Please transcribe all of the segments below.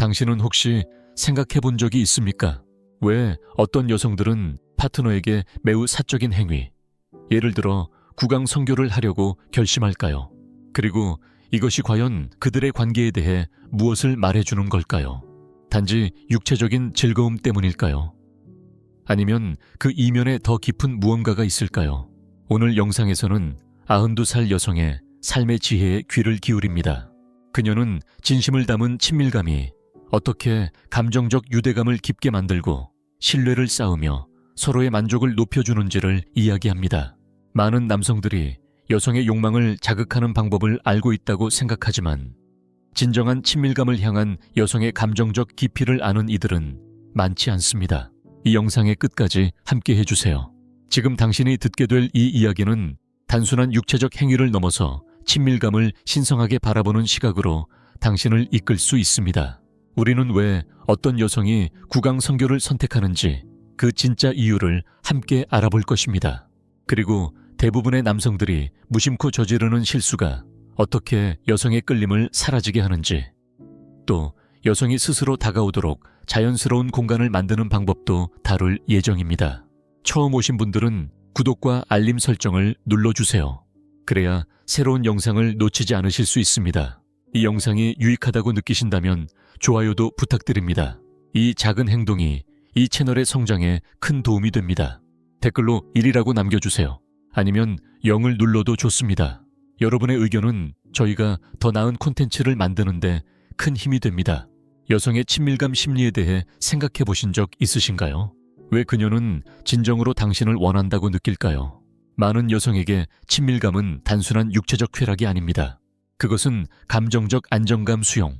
당신은 혹시 생각해 본 적이 있습니까? 왜 어떤 여성들은 파트너에게 매우 사적인 행위, 예를 들어 구강 성교를 하려고 결심할까요? 그리고 이것이 과연 그들의 관계에 대해 무엇을 말해주는 걸까요? 단지 육체적인 즐거움 때문일까요? 아니면 그 이면에 더 깊은 무언가가 있을까요? 오늘 영상에서는 92살 여성의 삶의 지혜에 귀를 기울입니다. 그녀는 진심을 담은 친밀감이 어떻게 감정적 유대감을 깊게 만들고 신뢰를 쌓으며 서로의 만족을 높여주는지를 이야기합니다. 많은 남성들이 여성의 욕망을 자극하는 방법을 알고 있다고 생각하지만 진정한 친밀감을 향한 여성의 감정적 깊이를 아는 이들은 많지 않습니다. 이 영상의 끝까지 함께 해주세요. 지금 당신이 듣게 될 이 이야기는 단순한 육체적 행위를 넘어서 친밀감을 신성하게 바라보는 시각으로 당신을 이끌 수 있습니다. 우리는 왜 어떤 여성이 구강 성교를 선택하는지 그 진짜 이유를 함께 알아볼 것입니다. 그리고 대부분의 남성들이 무심코 저지르는 실수가 어떻게 여성의 끌림을 사라지게 하는지, 또 여성이 스스로 다가오도록 자연스러운 공간을 만드는 방법도 다룰 예정입니다. 처음 오신 분들은 구독과 알림 설정을 눌러주세요. 그래야 새로운 영상을 놓치지 않으실 수 있습니다. 이 영상이 유익하다고 느끼신다면 좋아요도 부탁드립니다. 이 작은 행동이 이 채널의 성장에 큰 도움이 됩니다. 댓글로 1이라고 남겨주세요. 아니면 0을 눌러도 좋습니다. 여러분의 의견은 저희가 더 나은 콘텐츠를 만드는데 큰 힘이 됩니다. 여성의 친밀감 심리에 대해 생각해 보신 적 있으신가요? 왜 그녀는 진정으로 당신을 원한다고 느낄까요? 많은 여성에게 친밀감은 단순한 육체적 쾌락이 아닙니다. 그것은 감정적 안정감 수용,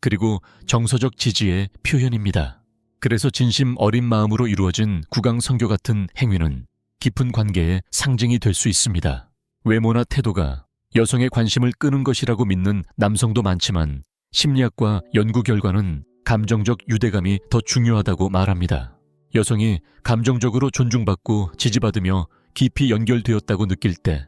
그리고 정서적 지지의 표현입니다. 그래서 진심 어린 마음으로 이루어진 구강 성교 같은 행위는 깊은 관계의 상징이 될 수 있습니다. 외모나 태도가 여성의 관심을 끄는 것이라고 믿는 남성도 많지만 심리학과 연구 결과는 감정적 유대감이 더 중요하다고 말합니다. 여성이 감정적으로 존중받고 지지받으며 깊이 연결되었다고 느낄 때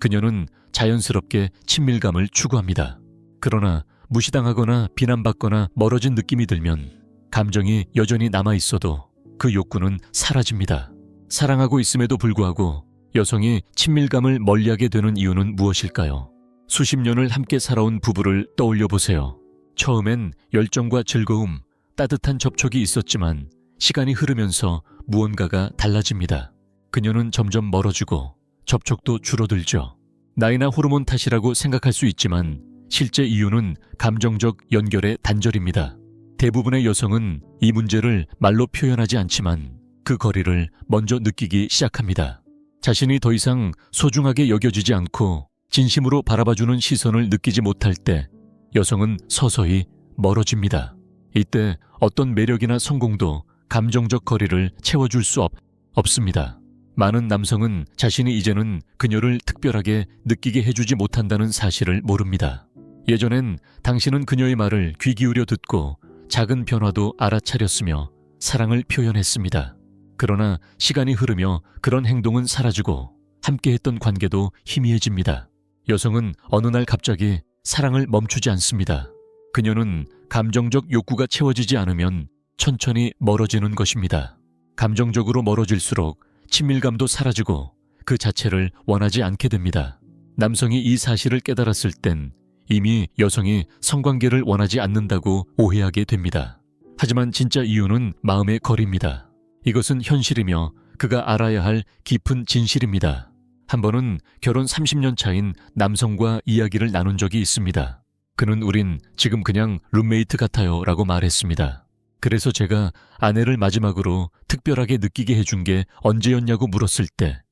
그녀는 자연스럽게 친밀감을 추구합니다. 그러나 무시당하거나 비난받거나 멀어진 느낌이 들면 감정이 여전히 남아 있어도 그 욕구는 사라집니다. 사랑하고 있음에도 불구하고 여성이 친밀감을 멀리하게 되는 이유는 무엇일까요? 수십 년을 함께 살아온 부부를 떠올려 보세요. 처음엔 열정과 즐거움, 따뜻한 접촉이 있었지만 시간이 흐르면서 무언가가 달라집니다. 그녀는 점점 멀어지고 접촉도 줄어들죠. 나이나 호르몬 탓이라고 생각할 수 있지만 실제 이유는 감정적 연결의 단절입니다. 대부분의 여성은 이 문제를 말로 표현하지 않지만 그 거리를 먼저 느끼기 시작합니다. 자신이 더 이상 소중하게 여겨지지 않고 진심으로 바라봐주는 시선을 느끼지 못할 때 여성은 서서히 멀어집니다. 이때 어떤 매력이나 성공도 감정적 거리를 채워줄 수 없, 없습니다. 많은 남성은 자신이 이제는 그녀를 특별하게 느끼게 해주지 못한다는 사실을 모릅니다. 예전엔 당신은 그녀의 말을 귀 기울여 듣고 작은 변화도 알아차렸으며 사랑을 표현했습니다. 그러나 시간이 흐르며 그런 행동은 사라지고 함께했던 관계도 희미해집니다. 여성은 어느 날 갑자기 사랑을 멈추지 않습니다. 그녀는 감정적 욕구가 채워지지 않으면 천천히 멀어지는 것입니다. 감정적으로 멀어질수록 친밀감도 사라지고 그 자체를 원하지 않게 됩니다. 남성이 이 사실을 깨달았을 땐 이미 여성이 성관계를 원하지 않는다고 오해하게 됩니다. 하지만 진짜 이유는 마음의 거리입니다. 이것은 현실이며 그가 알아야 할 깊은 진실입니다. 한 번은 결혼 30년 차인 남성과 이야기를 나눈 적이 있습니다. 그는 우린 지금 그냥 룸메이트 같아요 라고 말했습니다. 그래서 제가 아내를 마지막으로 특별하게 느끼게 해준 게 언제였냐고 물었을 때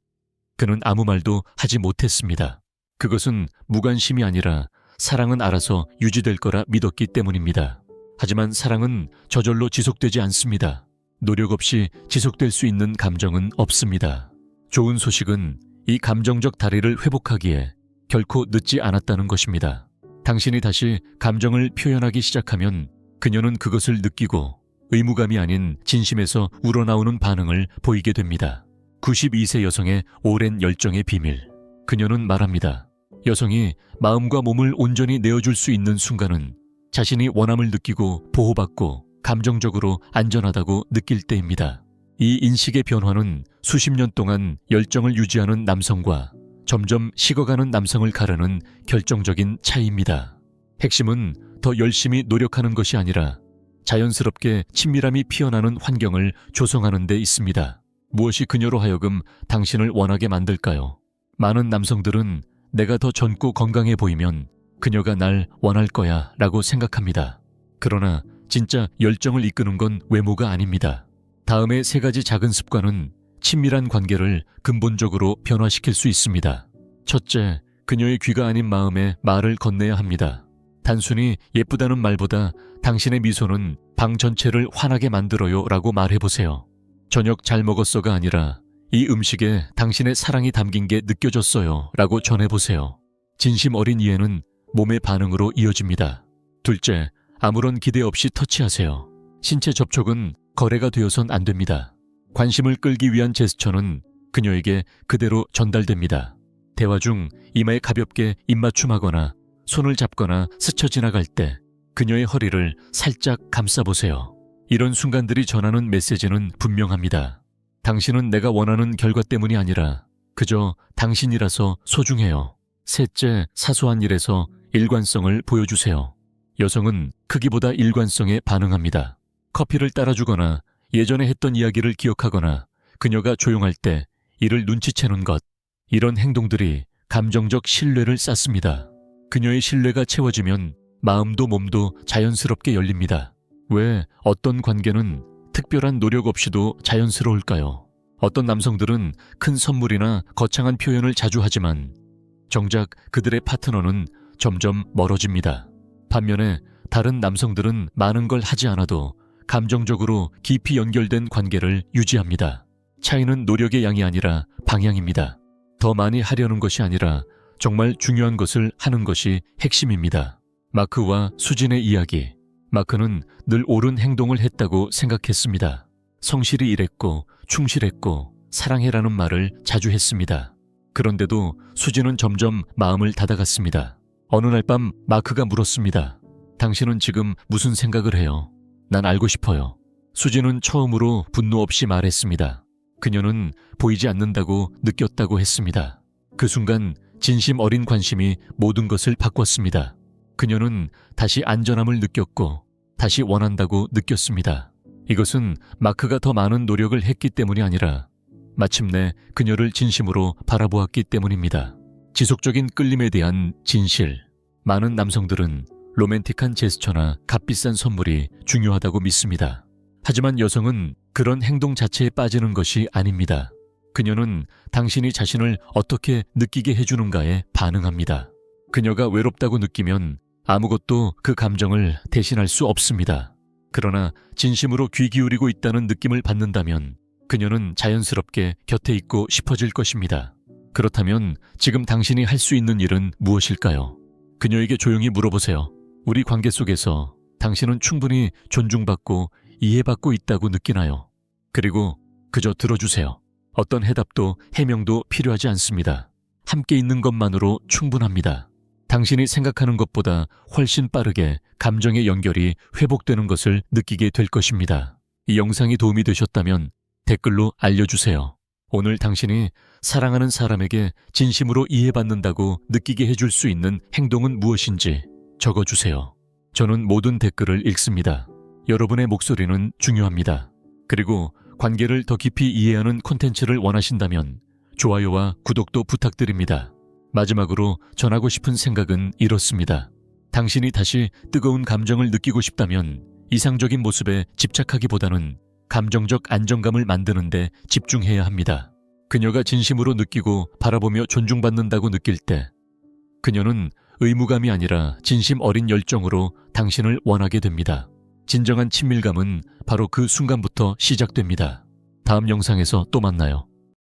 그는 아무 말도 하지 못했습니다. 그것은 무관심이 아니라 사랑은 알아서 유지될 거라 믿었기 때문입니다. 하지만 사랑은 저절로 지속되지 않습니다. 노력 없이 지속될 수 있는 감정은 없습니다. 좋은 소식은 이 감정적 다리를 회복하기에 결코 늦지 않았다는 것입니다. 당신이 다시 감정을 표현하기 시작하면 그녀는 그것을 느끼고 의무감이 아닌 진심에서 우러나오는 반응을 보이게 됩니다. 92세 여성의 오랜 열정의 비밀. 그녀는 말합니다. 여성이 마음과 몸을 온전히 내어줄 수 있는 순간은 자신이 원함을 느끼고 보호받고 감정적으로 안전하다고 느낄 때입니다. 이 인식의 변화는 수십 년 동안 열정을 유지하는 남성과 점점 식어가는 남성을 가르는 결정적인 차이입니다. 핵심은 더 열심히 노력하는 것이 아니라 자연스럽게 친밀함이 피어나는 환경을 조성하는 데 있습니다. 무엇이 그녀로 하여금 당신을 원하게 만들까요? 많은 남성들은 내가 더 젊고 건강해 보이면 그녀가 날 원할 거야 라고 생각합니다. 그러나 진짜 열정을 이끄는 건 외모가 아닙니다. 다음의 세 가지 작은 습관은 친밀한 관계를 근본적으로 변화시킬 수 있습니다. 첫째, 그녀의 귀가 아닌 마음에 말을 건네야 합니다. 단순히 예쁘다는 말보다 당신의 미소는 방 전체를 환하게 만들어요 라고 말해보세요. 저녁 잘 먹었어가 아니라 이 음식에 당신의 사랑이 담긴 게 느껴졌어요 라고 전해보세요. 진심 어린 이해는 몸의 반응으로 이어집니다. 둘째, 아무런 기대 없이 터치하세요. 신체 접촉은 거래가 되어선 안 됩니다. 관심을 끌기 위한 제스처는 그녀에게 그대로 전달됩니다. 대화 중 이마에 가볍게 입맞춤하거나 손을 잡거나 스쳐 지나갈 때 그녀의 허리를 살짝 감싸보세요. 이런 순간들이 전하는 메시지는 분명합니다. 당신은 내가 원하는 결과 때문이 아니라 그저 당신이라서 소중해요. 셋째, 사소한 일에서 일관성을 보여주세요. 여성은 크기보다 일관성에 반응합니다. 커피를 따라주거나 예전에 했던 이야기를 기억하거나 그녀가 조용할 때 이를 눈치채는 것. 이런 행동들이 감정적 신뢰를 쌓습니다. 그녀의 신뢰가 채워지면 마음도 몸도 자연스럽게 열립니다. 왜 어떤 관계는 특별한 노력 없이도 자연스러울까요? 어떤 남성들은 큰 선물이나 거창한 표현을 자주 하지만 정작 그들의 파트너는 점점 멀어집니다. 반면에 다른 남성들은 많은 걸 하지 않아도 감정적으로 깊이 연결된 관계를 유지합니다. 차이는 노력의 양이 아니라 방향입니다. 더 많이 하려는 것이 아니라 정말 중요한 것을 하는 것이 핵심입니다. 마크와 수진의 이야기. 마크는 늘 옳은 행동을 했다고 생각했습니다. 성실히 일했고, 충실했고, 사랑해라는 말을 자주 했습니다. 그런데도 수진은 점점 마음을 닫아갔습니다. 어느 날 밤 마크가 물었습니다. 당신은 지금 무슨 생각을 해요? 난 알고 싶어요. 수진은 처음으로 분노 없이 말했습니다. 그녀는 보이지 않는다고 느꼈다고 했습니다. 그 순간 진심 어린 관심이 모든 것을 바꿨습니다. 그녀는 다시 안전함을 느꼈고 다시 원한다고 느꼈습니다. 이것은 마크가 더 많은 노력을 했기 때문이 아니라 마침내 그녀를 진심으로 바라보았기 때문입니다. 지속적인 끌림에 대한 진실. 많은 남성들은 로맨틱한 제스처나 값비싼 선물이 중요하다고 믿습니다. 하지만 여성은 그런 행동 자체에 빠지는 것이 아닙니다. 그녀는 당신이 자신을 어떻게 느끼게 해주는가에 반응합니다. 그녀가 외롭다고 느끼면 아무것도 그 감정을 대신할 수 없습니다. 그러나 진심으로 귀 기울이고 있다는 느낌을 받는다면 그녀는 자연스럽게 곁에 있고 싶어질 것입니다. 그렇다면 지금 당신이 할 수 있는 일은 무엇일까요? 그녀에게 조용히 물어보세요. 우리 관계 속에서 당신은 충분히 존중받고 이해받고 있다고 느끼나요? 그리고 그저 들어주세요. 어떤 해답도 해명도 필요하지 않습니다. 함께 있는 것만으로 충분합니다. 당신이 생각하는 것보다 훨씬 빠르게 감정의 연결이 회복되는 것을 느끼게 될 것입니다. 이 영상이 도움이 되셨다면 댓글로 알려주세요. 오늘 당신이 사랑하는 사람에게 진심으로 이해받는다고 느끼게 해줄 수 있는 행동은 무엇인지 적어주세요. 저는 모든 댓글을 읽습니다. 여러분의 목소리는 중요합니다. 그리고 관계를 더 깊이 이해하는 콘텐츠를 원하신다면 좋아요와 구독도 부탁드립니다. 마지막으로 전하고 싶은 생각은 이렇습니다. 당신이 다시 뜨거운 감정을 느끼고 싶다면 이상적인 모습에 집착하기보다는 감정적 안정감을 만드는데 집중해야 합니다. 그녀가 진심으로 느끼고 바라보며 존중받는다고 느낄 때 그녀는 의무감이 아니라 진심 어린 열정으로 당신을 원하게 됩니다. 진정한 친밀감은 바로 그 순간부터 시작됩니다. 다음 영상에서 또 만나요.